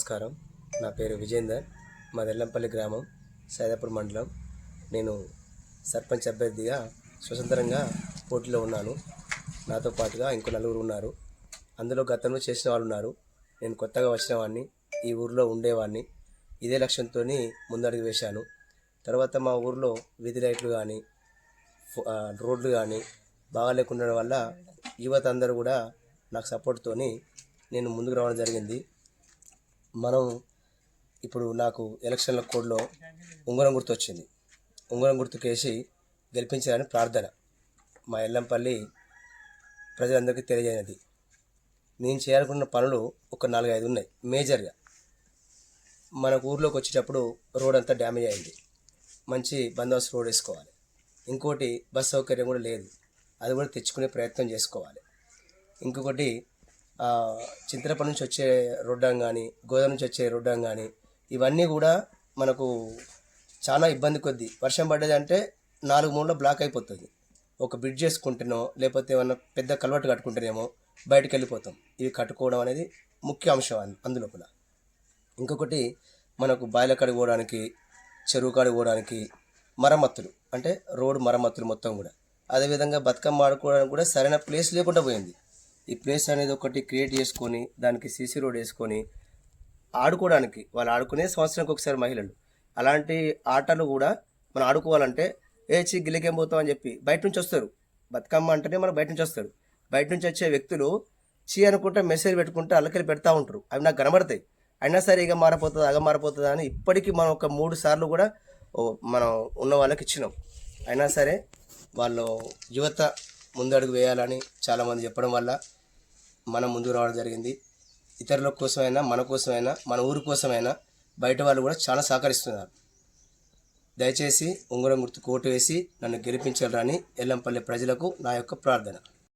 నమస్కారం. నా పేరు విజేందర్. మా దెల్లంపల్లి గ్రామం సైదాపూర్ మండలం. నేను సర్పంచ్ అభ్యర్థిగా స్వతంత్రంగా పోటీలో ఉన్నాను. నాతో పాటుగా ఇంకో నలుగురు ఉన్నారు. అందులో గతంలో చేసిన వాళ్ళు ఉన్నారు. నేను కొత్తగా వచ్చిన వాడిని ఈ ఊరిలో ఉండేవాడిని. ఇదే లక్ష్యంతో ముందడుగు వేశాను. తర్వాత మా ఊరిలో వీధి లైట్లు కానీ రోడ్లు కానీ బాగా లేకుండా వల్ల యువత అందరూ కూడా నాకు సపోర్ట్తోని నేను ముందుకు రావడం జరిగింది. మనం ఇప్పుడు నాకు ఎలక్షన్ల కోడ్లో ఉంగరం గుర్తు వచ్చింది ఉంగరం గుర్తుకేసి గెలిపించాలని ప్రార్థన. మా ఎల్లంపల్లి ప్రజలందరికీ తెలియజేయనది. నేను చేయాలనుకున్న పనులు ఒక నాలుగైదు ఉన్నాయి. మేజర్గా మన ఊర్లోకి వచ్చేటప్పుడు రోడ్ అంతా డ్యామేజ్ అయింది. మంచి బందోబస్తు రోడ్ వేసుకోవాలి. ఇంకోటి బస్ సౌకర్యం కూడా లేదు. అది కూడా తెచ్చుకునే ప్రయత్నం చేసుకోవాలి. ఇంకొకటి చింతలపల్లి నుంచి వచ్చే రొడ్డం కానీ గోదావరి నుంచి వచ్చే రొడ్డం కానీ ఇవన్నీ కూడా మనకు చాలా ఇబ్బంది కొద్ది. వర్షం పడ్డదంటే నాలుగు మూడులో బ్లాక్ అయిపోతుంది. ఒక బ్రిడ్జ్ చేసుకుంటేనో లేకపోతే ఏమన్నా పెద్ద కలవట్టు కట్టుకుంటేనేమో బయటకు వెళ్ళిపోతాం. ఇవి కట్టుకోవడం అనేది ముఖ్య అంశం అందులోపల ఇంకొకటి మనకు బాయిల కాడికి పోవడానికి చెరువు కాడికి పోవడానికి మరమ్మతులు అంటే రోడ్డు మరమ్మతులు మొత్తం కూడా. అదేవిధంగా బతుకమ్మ ఆడుకోవడానికి కూడా సరైన ప్లేస్ లేకుండా పోయింది. ఈ ప్లేస్ అనేది ఒకటి క్రియేట్ చేసుకొని దానికి సీసీ రోడ్ వేసుకొని ఆడుకోవడానికి వాళ్ళు ఆడుకునే సంవత్సరానికి ఒకసారి మహిళలు. అలాంటి ఆటలు కూడా మనం ఆడుకోవాలంటే ఏ చి గిలికేం పోతాం అని చెప్పి బయట నుంచి వస్తారు. బతుకమ్మ అంటేనే మనం బయట నుంచి వస్తారు. బయట నుంచి వచ్చే వ్యక్తులు చీ అనుకుంటే మెసేజ్ పెట్టుకుంటే అల్లకెళ్ళి పెడతా ఉంటారు. అవి నాకు కనబడతాయి. అయినా సరే ఇక మారిపోతుంది అగ మారిపోతుందా అని ఇప్పటికీ మనం ఒక మూడు సార్లు కూడా మనం ఉన్న వాళ్ళకి ఇచ్చినాం. అయినా సరే వాళ్ళు యువత ముందడుగు వేయాలని చాలామంది చెప్పడం వల్ల మనం ముందుకు రావడం జరిగింది. ఇతరుల కోసమైనా మన కోసమైనా మన ఊరి కోసమైనా బయట వాళ్ళు కూడా చాలా సహకరిస్తున్నారు. దయచేసి ఉంగరం గుర్తు కోటు వేసి నన్ను గెలిపించాలని ఎల్లంపల్లి ప్రజలకు నా యొక్క ప్రార్థన.